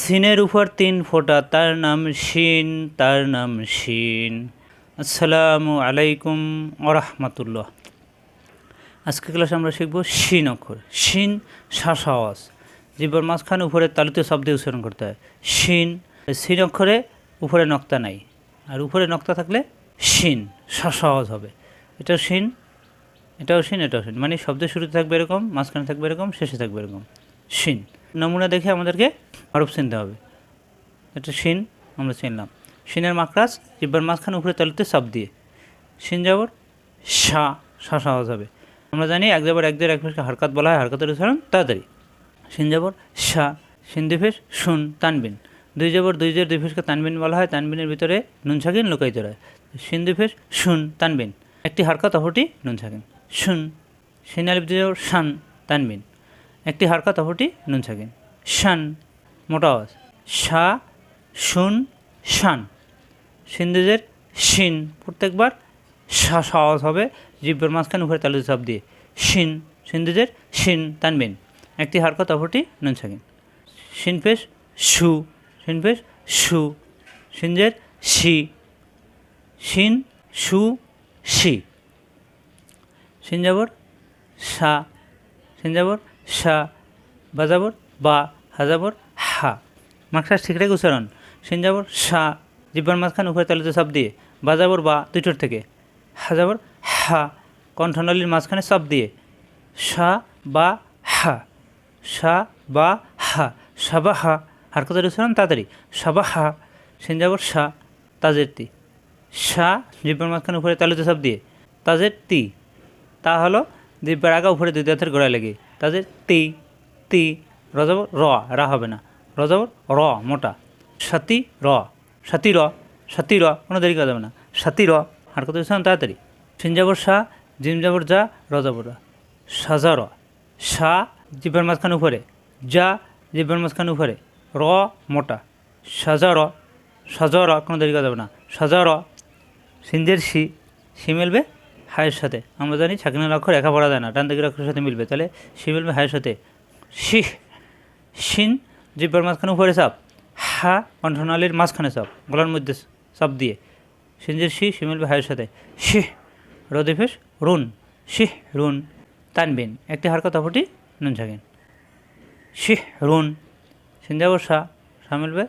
সিনের উপর তিন ফোঁটা, তার নাম শিন, তার নাম শিন। আসসালামু আলাইকুম আরহামাতুল্লাহ আজকে ক্লাসে আমরা শিখব শিন অক্ষর। শিন শ্বাস আওয়াজ জিব্বার মাঝখানে উপরে তালিত শব্দে উচ্চারণ করতে হয়। শিন, সিন অক্ষরে উপরে নক্তা নাই। আর উপরে নক্তা থাকলে শিন শ্বাস আওয়াজ হবে। এটাও শিন এটাও শিন এটাও শিন। মানে শব্দের শুরুতে থাকবে এরকম, মাঝখানে থাকবে এরকম, শেষে থাকবে এরকম। শিন। নমুনা দেখে আমাদেরকে হরফ চিনতে হবে। এটা শিন, আমরা চিনলাম। শিনের মাকড়াস জিব্বার মাঝখানে উপরে তালুতে সব দিয়ে। শিন যাবর সা সা সহজ হবে। আমরা জানি এক যাবর এক এক ফেসকে হারকাত বলা হয়, হারকাতের উচ্চারণ তাড়াতাড়ি। শিন যাবর সা শিন ফেস শুন, তানবিন। দুই যাবর, দুই জের দুই ফেসকে তানবিন বলা হয়, তানবিনের ভিতরে নুন ছাকিন লুকাইতে রয়। শিন ফেস শুন, তানবিন। একটি হারকাত, অপরটি নুন ছাকিন শুন, শিন আলিফ দুই যাবর, শান, তানবিন। একটি হারকা অপরটি নুন ছাকিন শান, মোটা আওয়াজ। সা শুন, শান। সিন্ধুজের শিন, প্রত্যেকবার সা সা আওয়াজ হবে জিব্বের মাঝখানে উপরে তালু সব দিয়ে। শিন, সিন্ধুজের শিন, তানবিন। একটি হারকা অপরটি নুন ছাকিন শিন সু শিন সু। সিনজের শি, শিন, সু, শি। সিনজাবর সা সিনজাবর সা বাজাবর বা হাজাবর হা। মাকসার ঠিক রেখে উচ্চারণ সিনজাবর সা, জিব্বার মাঝখান উপরে তালিতে সব দিয়ে। বাজাবর বা দুটোর থেকে। হাজাবর হা, কণ্ঠনলীর মাঝখানে সব দিয়ে। সা, বা, হা। সা, বা, হা। সাবা হা। হার কথার উচ্চারণ তাড়াতাড়ি। সাবা হা। সিনজাবর সা, তাজের তি। সা, জিব্বার মাঝখানে উপরে তালিতে সব দিয়ে। তাজের তি। তা হলো, জিব্বার আগা উপরে দুই দাঁতের গোড়ায় লেগে। তাদের তি তি রজব র, রা হবে না। রজব র, মোটা। সাতি র সাতি র সাতি র, কোনো দেরি করা যাবে না। সাতি র, আর কত দিচ্ছিলাম তাড়াতাড়ি। সিনজাবর জিম যাবর যা রজাবর সাজা র। সা জিব্বার মাঝখানে উপরে। যা জিব্বার মাঝখানে উপরে। র, মোটা। সাজা র সাজা র, কোনো দেরি করা যাবে না। সাজা র। সিনজের সি সি মিলবে? হায়ের সাথে। আমরা জানি ছাকিনের অক্ষর একা পড়া যায় না, ডান দিকের অক্ষরের সাথে মিলবে। তাহলে সি মিলবে হায়ের সাথে। শিহ, শিন, জিব্বার মাঝখানে উপরে চাপ। হা কণ্ঠনালীর মাঝখানে চাপ। গলার মধ্যে চাপ দিয়ে। সিনজের শি সি মিলবে হায়ের সাথে। শিহ রদিফেস রুন। শিহ, রুন, তানবিন। একটি হারকত অপরটি নুন ছাকিন শিহ, রুন সিনজাবর সা সা মিলবে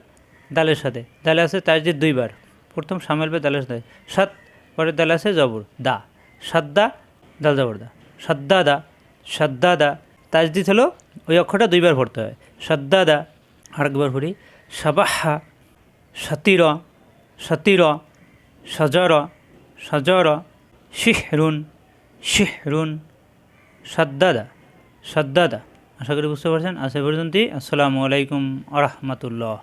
দালের সাথে। দালে আছে যে দুইবার। প্রথম সা মিলবে দালের সাথে। সাত, পরের দালে আছে জবর, দা। সাদ্দা দাল জবর দা সাদ্দা দা সাদ্দা দা তাজদিদ হলো ওই অক্ষরটা দুইবার পড়তে হয়। সাদ্দা দা আরেকবার পড়ি। সাবাহা, সাতির সাতির, সজর সজর, শিহরুন শিহরুন। সাদ্দাদা সাদ্দাদা। আশা করি বুঝতে পারছেন। এ পর্যন্তই। আসসালামু আলাইকুম আ রহমতুল্লাহ।